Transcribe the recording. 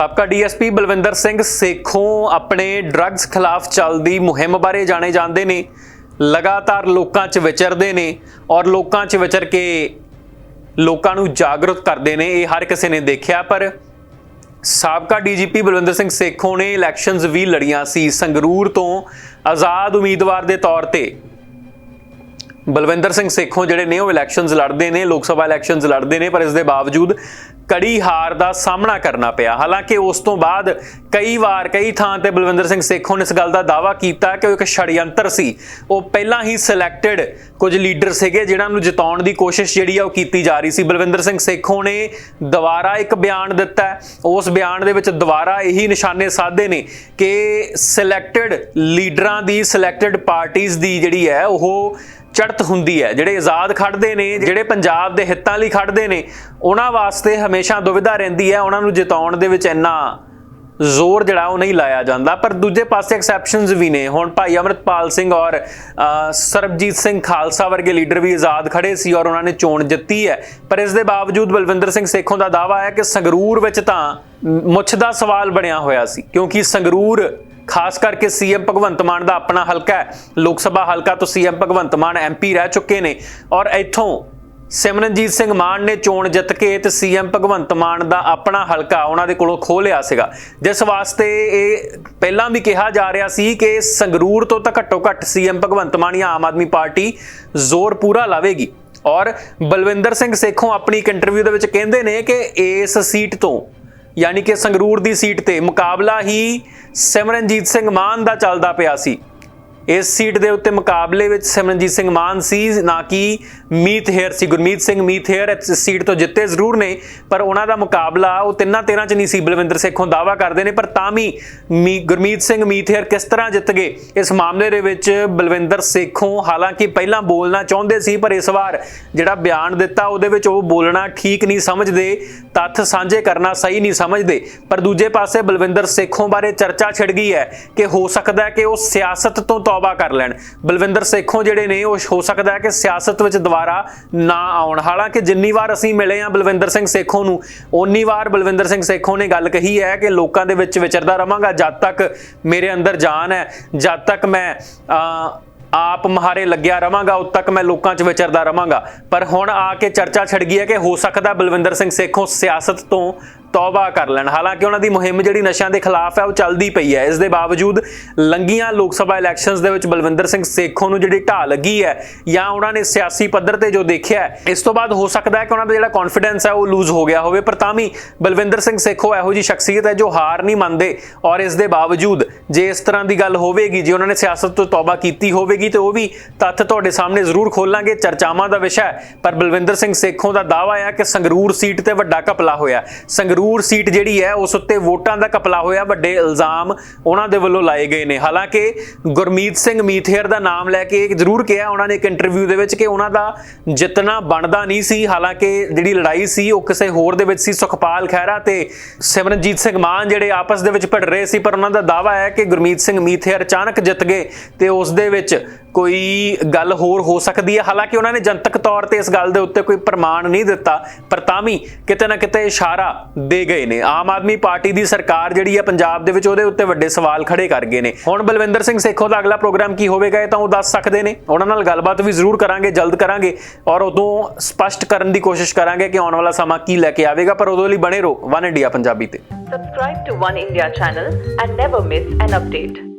ਸਾਬਕਾ ਡੀਐਸਪੀ ਬਲਵਿੰਦਰ ਸਿੰਘ ਸੇਖੋਂ ਆਪਣੇ ਡਰੱਗਸ ਖਿਲਾਫ ਚੱਲਦੀ ਮੁਹਿੰਮ ਬਾਰੇ ਜਾਣੇ ਜਾਂਦੇ ਨੇ। ਲਗਾਤਾਰ ਲੋਕਾਂ 'ਚ ਵਿਚਰਦੇ ਨੇ ਔਰ ਲੋਕਾਂ 'ਚ ਵਿਚਰ ਕੇ ਲੋਕਾਂ ਨੂੰ ਜਾਗਰੂਕ ਕਰਦੇ ਨੇ, ਇਹ ਹਰ ਕਿਸੇ ਨੇ ਦੇਖਿਆ। ਪਰ ਸਾਬਕਾ ਡੀਜੀਪੀ ਬਲਵਿੰਦਰ ਸਿੰਘ ਸੇਖੋਂ ਨੇ ਇਲੈਕਸ਼ਨਸ ਵੀ ਲੜੀਆਂ ਸੀ। ਸੰਗਰੂਰ ਤੋਂ ਆਜ਼ਾਦ ਉਮੀਦਵਾਰ ਦੇ ਤੌਰ ਤੇ ਬਲਵਿੰਦਰ ਸਿੰਘ ਸੇਖੋਂ ਜਿਹੜੇ ਨੇ ਉਹ ਇਲੈਕਸ਼ਨਸ ਲੜਦੇ ਨੇ, ਲੋਕ ਸਭਾ ਇਲੈਕਸ਼ਨਸ ਲੜਦੇ ਨੇ, ਪਰ ਇਸ ਦੇ ਬਾਵਜੂਦ ਕੜੀ ਹਾਰ ਦਾ ਸਾਹਮਣਾ ਕਰਨਾ ਪਿਆ। ਹਾਲਾਂਕਿ ਉਸ ਤੋਂ ਬਾਅਦ ਕਈ ਵਾਰ ਕਈ ਥਾਂ ਤੇ ਬਲਵਿੰਦਰ ਸਿੰਘ ਸੇਖੋਂ ਨੇ ਇਸ ਗੱਲ ਦਾ ਦਾਅਵਾ ਕੀਤਾ ਕਿ ਉਹ ਇੱਕ ਛੜਯੰਤਰ ਸੀ। ਉਹ ਪਹਿਲਾਂ ਹੀ ਸਿਲੈਕਟਡ ਕੁਝ ਲੀਡਰ ਸੀਗੇ ਜਿਨ੍ਹਾਂ ਨੂੰ ਜਿਤਾਉਣ ਦੀ ਕੋਸ਼ਿਸ਼ ਜਿਹੜੀ ਆ ਉਹ ਕੀਤੀ ਜਾ ਰਹੀ ਸੀ। ਬਲਵਿੰਦਰ ਸਿੰਘ ਸੇਖੋਂ ਨੇ ਦੁਬਾਰਾ ਇੱਕ ਬਿਆਨ ਦਿੱਤਾ ਉਸ ਬਿਆਨ ਦੇ ਵਿੱਚ ਦੁਬਾਰਾ ਇਹੀ ਨਿਸ਼ਾਨੇ ਸਾਧੇ ਨੇ ਕਿ ਸਿਲੈਕਟਡ ਲੀਡਰਾਂ ਦੀ ਸਿਲੈਕਟਡ ਪਾਰਟੀਆਂ ਦੀ ਜਿਹੜੀ ਹੈ ਉਹ ਚੜਤ ਹੁੰਦੀ ਹੈ ਜਿਹੜੇ ਆਜ਼ਾਦ ਖੜਦੇ ਨੇ ਜਿਹੜੇ ਪੰਜਾਬ ਦੇ ਹਿੱਤਾਂ ਲਈ ਖੜਦੇ ਨੇ ਉਹਨਾਂ ਵਾਸਤੇ ਹਮੇਸ਼ਾ ਦੁਵਿਧਾ ਰਹਿੰਦੀ ਹੈ ਉਹਨਾਂ ਨੂੰ ਜਿਤਾਉਣ ਦੇ ਵਿੱਚ ਇੰਨਾ ਜ਼ੋਰ ਜਿਹੜਾ ਉਹ ਨਹੀਂ ਲਾਇਆ ਜਾਂਦਾ। ਪਰ ਦੂਜੇ ਪਾਸੇ ਐਕਸੈਪਸ਼ਨਸ ਵੀ ਨੇ। ਹੁਣ ਭਾਈ ਅਮਰਤਪਾਲ ਸਿੰਘ ਔਰ ਅ, ਸਰਬਜੀਤ ਸਿੰਘ ਖਾਲਸਾ ਵਰਗੇ ਲੀਡਰ ਵੀ ਆਜ਼ਾਦ ਖੜੇ ਸੀ ਔਰ ਉਹਨਾਂ ਨੇ ਚੋਣ ਜਿੱਤੀ ਹੈ। ਪਰ ਇਸ ਦੇ ਬਾਵਜੂਦ ਬਲਵਿੰਦਰ ਸਿੰਘ ਸੇਖੋਂ ਦਾ ਦਾਵਾ ਹੈ ਕਿ ਸੰਗਰੂਰ ਵਿੱਚ ਤਾਂ ਮੁੱਛ ਦਾ ਸਵਾਲ ਬਣਿਆ ਹੋਇਆ ਸੀ ਕਿਉਂਕਿ ਸੰਗਰੂਰ ਖਾਸ ਕਰਕੇ ਸੀਐਮ ਭਗਵੰਤ ਮਾਨ ਦਾ ਆਪਣਾ ਹਲਕਾ ਹੈ। ਲੋਕ ਸਭਾ ਹਲਕਾ ਤੋਂ ਸੀਐਮ ਭਗਵੰਤ ਮਾਨ ਐਮਪੀ ਰਹਿ ਚੁੱਕੇ ਨੇ ਔਰ ਇੱਥੋਂ ਸਿਮਰਨਜੀਤ ਸਿੰਘ ਮਾਨ ਨੇ ਚੋਣ ਜਿੱਤ ਕੇ ਤੇ ਸੀਐਮ ਭਗਵੰਤ ਮਾਨ ਦਾ ਆਪਣਾ ਹਲਕਾ ਉਹਨਾਂ ਦੇ ਕੋਲੋਂ ਖੋਹ ਲਿਆ ਸੀਗਾ। ਜਿਸ ਵਾਸਤੇ ਇਹ ਪਹਿਲਾਂ ਵੀ ਕਿਹਾ ਜਾ ਰਿਹਾ ਸੀ ਕਿ ਸੰਗਰੂਰ ਤੋਂ ਤਾਂ ਘੱਟੋ ਘੱਟ ਸੀਐਮ ਭਗਵੰਤ ਮਾਨ ਜਾਂ ਆਮ ਆਦਮੀ ਪਾਰਟੀ ਜ਼ੋਰ ਪੂਰਾ ਲਾਵੇਗੀ। ਔਰ ਬਲਵਿੰਦਰ ਸਿੰਘ ਸੇਖੋਂ ਆਪਣੀ ਇੱਕ ਇੰਟਰਵਿਊ ਦੇ ਵਿੱਚ ਕਹਿੰਦੇ ਨੇ ਕਿ ਇਸ ਸੀਟ ਤੋਂ ਯਾਨੀ ਕਿ ਸੰਗਰੂਰ ਦੀ ਸੀਟ ਤੇ ਮੁਕਾਬਲਾ ਹੀ ਸਿਮਰਨਜੀਤ ਸਿੰਘ ਮਾਨ ਦਾ ਚੱਲਦਾ ਪਿਆ ਸੀ। ਇਸ ਸੀਟ ਦੇ ਉੱਤੇ ਮੁਕਾਬਲੇ ਵਿੱਚ ਸਿਮਰਨਜੀਤ ਸਿੰਘ ਮਾਨ ਸੀ, ਨਾ ਕਿ ਮੀਤ ਹੇਅਰ ਸੀ। ਗੁਰਮੀਤ ਸਿੰਘ, ਮੀਤ ਹੇਅਰ ਇਸ ਸੀਟ ਤੋਂ ਜਿੱਤੇ ਜ਼ਰੂਰ ਨੇ, ਪਰ ਉਹਨਾਂ ਦਾ ਮੁਕਾਬਲਾ ਉਹ ਤਿੰਨਾਂ ਤੇਰਾਂ ਚ ਨਹੀਂ ਸੀ। ਬਲਵਿੰਦਰ ਸੇਖੋਂ ਦਾਵਾ ਕਰਦੇ ਨੇ, ਪਰ ਤਾਂ ਵੀ ਮੀ, ਗੁਰਮੀਤ ਸਿੰਘ, ਮੀਤ ਹੇਅਰ ਕਿਸ ਤਰ੍ਹਾਂ ਜਿੱਤ ਗਏ? ਇਸ ਮਾਮਲੇ ਦੇ ਵਿੱਚ ਬਲਵਿੰਦਰ ਸੇਖੋਂ ਹਾਲਾਂਕਿ ਪਹਿਲਾਂ ਬੋਲਣਾ ਚਾਹੁੰਦੇ ਸੀ, ਪਰ ਇਸ ਵਾਰ ਜਿਹੜਾ ਬਿਆਨ ਦਿੱਤਾ ਉਹਦੇ ਵਿੱਚ ਉਹ ਬੋਲਣਾ ਠੀਕ ਨਹੀਂ ਸਮਝਦੇ, ਤੱਥ ਸਾਂਝੇ ਕਰਨਾ ਸਹੀ ਨਹੀਂ ਸਮਝਦੇ। ਪਰ ਦੂਜੇ ਪਾਸੇ ਬਲਵਿੰਦਰ ਸੇਖੋਂ ਬਾਰੇ ਚਰਚਾ ਛਿੜ ਗਈ ਹੈ ਕਿ ਹੋ ਸਕਦਾ ਹੈ ਕਿ ਉਹ ਸਿਆਸਤ ਤੋਂ ਤੌਬਾ ਕਰ ਲੈਣ। ਬਲਵਿੰਦਰ ਸੇਖੋਂ ਜਿਹੜੇ ਨੇ ਉਹ ਹੋ ਸਕਦਾ ਹੈ ਕਿ ਸਿਆਸਤ ਵਿੱਚ ਦੁਬਾਰਾ ਨਾ ਆਉਣ। ਹਾਲਾਂਕਿ ਜਿੰਨੀ ਵਾਰ ਅਸੀਂ ਮਿਲੇ ਆ ਬਲਵਿੰਦਰ ਸਿੰਘ ਸੇਖੋਂ ਨੂੰ ਓਨੀ ਵਾਰ ਬਲਵਿੰਦਰ ਸਿੰਘ ਸੇਖੋਂ ਨੇ ਗੱਲ ਕਹੀ ਹੈ ਕਿ ਲੋਕਾਂ ਦੇ ਵਿੱਚ ਵਿਚਰਦਾ ਰਵਾਂਗਾ। ਜਦ ਤੱਕ ਮੇਰੇ ਅੰਦਰ ਜਾਨ ਹੈ ਜਦ ਤੱਕ ਮੈਂ ਅਹ, ਆਪ ਮਹਾਰੇ ਲੱਗਿਆ ਰਵਾਂਗਾ ਉਦ ਤੱਕ ਮੈਂ ਲੋਕਾਂ 'ਚ ਵਿਚਰਦਾ ਰਵਾਂਗਾ। ਪਰ ਹੁਣ ਆ ਕੇ ਚਰਚਾ ਛਿੜ ਗਈ ਹੈ ਕਿ ਹੋ ਸਕਦਾ ਬਲਵਿੰਦਰ ਸਿੰਘ ਸੇਖੋਂ ਸਿਆਸਤ ਤੋਂ ਤੌਬਾ ਕਰ ਲੈਣ। ਹਾਲਾਂਕਿ ਉਹਨਾਂ ਦੀ ਮੁਹਿੰਮ ਜਿਹੜੀ ਨਸ਼ਿਆਂ ਦੇ ਖਿਲਾਫ ਹੈ, ਉਹ ਚੱਲਦੀ ਪਈ ਹੈ। ਇਸ ਦੇ ਬਾਵਜੂਦ ਲੰਗੀਆਂ ਲੋਕ ਸਭਾ ਇਲੈਕਸ਼ਨਸ ਦੇ ਵਿੱਚ ਬਲਵਿੰਦਰ ਸਿੰਘ ਸੇਖੋਂ ਨੂੰ ਜਿਹੜੀ ਢਾਹ ਲੱਗੀ ਹੈ, ਜਾਂ ਉਹਨਾਂ ਨੇ ਸਿਆਸੀ ਪੱਧਰ ਤੇ ਜੋ ਦੇਖਿਆ ਇਸ ਤੋਂ ਬਾਅਦ ਹੋ ਸਕਦਾ ਹੈ ਕਿ ਉਹਨਾਂ ਦਾ ਜਿਹੜਾ ਕੌਨਫੀਡੈਂਸ ਹੈ, ਉਹ ਲੂਜ਼ ਹੋ ਗਿਆ ਹੋਵੇ। ਪਰ ਤਾਂ ਵੀ ਬਲਵਿੰਦਰ ਸਿੰਘ ਸੇਖੋਂ ਇਹੋ ਜੀ ਸ਼ਖਸੀਅਤ ਹੈ ਜੋ ਹਾਰ ਨਹੀਂ ਮੰਨਦੇ। ਔਰ ਇਸ ਦੇ ਬਾਵਜੂਦ ਜੇ ਇਸ ਤਰ੍ਹਾਂ ਦੀ ਗੱਲ ਹੋਵੇਗੀ, ਜੇ ਉਹਨਾਂ ਨੇ ਸਿਆਸਤ ਤੋਂ ਤੌਬਾ ਕੀਤੀ ਹੋਵੇਗੀ, ਤੇ ਉਹ ਵੀ ਤੱਥ ਤੁਹਾਡੇ ਸਾਹਮਣੇ ਜ਼ਰੂਰ ਖੋਲਾਂਗੇ। ਚਰਚਾਵਾਂ ਦਾ ਵਿਸ਼ਾ ਹੈ। ਪਰ ਬਲਵਿੰਦਰ ਸਿੰਘ ਸੇਖੋਂ ਦਾ ਦਾਅਵਾ ਹੈ ਕਿ ਸੰਗਰੂਰ ਸੀਟ ਤੇ ਵੱਡਾ ਘਪਲਾ ਹੋਇਆ ਸੰਗਰੂਰ ਸੀਟ ਜਿਹੜੀ ਹੈ, ਉਸ ਉੱਤੇ ਵੋਟਾਂ ਦਾ ਕਪਲਾ ਹੋਇਆ। ਵੱਡੇ ਇਲਜ਼ਾਮ ਉਹਨਾਂ ਦੇ ਵੱਲੋਂ ਲਾਏ ਗਏ ਨੇ। ਹਾਲਾਂਕਿ ਗੁਰਮੀਤ ਸਿੰਘ ਮੀਥੇਰ ਦਾ ਨਾਮ ਲੈ ਕੇ ਇੱਕ ਜ਼ਰੂਰ ਕਿਹਾ ਉਹਨਾਂ ਨੇ ਇੱਕ ਇੰਟਰਵਿਊ ਦੇ ਵਿੱਚ ਕਿ ਉਹਨਾਂ ਦਾ ਜਿੱਤਣਾ ਬਣਦਾ ਨਹੀਂ ਸੀ। ਹਾਲਾਂਕਿ ਜਿਹੜੀ ਲੜਾਈ ਸੀ, ਉਹ ਕਿਸੇ ਹੋਰ ਦੇ ਵਿੱਚ ਸੀ। ਸੁਖਪਾਲ ਖਹਿਰਾ ਤੇ ਸਿਮਰਨਜੀਤ ਸਿੰਘ ਮਾਨ ਜਿਹੜੇ ਆਪਸ ਦੇ ਵਿੱਚ ਭਿੜ ਰਹੇ ਸੀ, ਪਰ ਉਹਨਾਂ ਦਾ ਦਾਅਵਾ ਹੈ ਕਿ ਗੁਰਮੀਤ ਸਿੰਘ ਮੀਥੇਰ ਅਚਾਨਕ ਜਿੱਤ ਗਏ ਤੇ ਉਸ ਦੇ ਵਿੱਚ ਕੋਈ ਗੱਲ ਹੋਰ ਹੋ ਸਕਦੀ ਹੈ? ਹਾਲਾਂਕਿ ਉਹਨਾਂ ਨੇ ਜਨਤਕ ਤੌਰ ਤੇ ਇਸ ਗੱਲ ਦੇ ਉੱਤੇ ਕੋਈ ਪ੍ਰਮਾਣ ਨਹੀਂ ਦਿੱਤਾ, ਪਰ ਤਾਂ ਵੀ ਕਿਤੇ ਨਾ ਕਿਤੇ ਇਸ਼ਾਰਾ ਦੇ ਗਏ ਨੇ। ਆਮ ਆਦਮੀ ਪਾਰਟੀ ਦੀ ਸਰਕਾਰ ਜਿਹੜੀ ਹੈ ਪੰਜਾਬ ਦੇ ਵਿੱਚ ਉਹਦੇ ਉੱਤੇ ਵੱਡੇ ਸਵਾਲ ਖੜੇ ਕਰ ਗਏ ਨੇ। ਹੁਣ ਬਲਵਿੰਦਰ ਸਿੰਘ ਸੇਖੋ ਦਾ ਅਗਲਾ ਪ੍ਰੋਗਰਾਮ ਕੀ ਹੋਵੇਗਾ, ਇਹ ਤਾਂ ਉਹ ਦੱਸ ਸਕਦੇ ਨੇ। ਉਹਨਾਂ ਨਾਲ ਗੱਲਬਾਤ ਵੀ ਜ਼ਰੂਰ ਕਰਾਂਗੇ, ਜਲਦ ਕਰਾਂਗੇ ਔਰ ਉਦੋਂ ਸਪਸ਼ਟ ਕਰਨ ਦੀ ਕੋਸ਼ਿਸ਼ ਕਰਾਂਗੇ ਕਿ ਆਉਣ ਵਾਲਾ ਸਮਾਂ ਕੀ ਲੈ ਕੇ ਆਵੇਗਾ, ਪਰ ਉਦੋਂ ਲਈ ਬਣੇ ਰਹੋ ਵਨ ਇੰਡੀਆ ਪੰਜਾਬੀ ਤੇ। Subscribe to One India channel and never miss an update.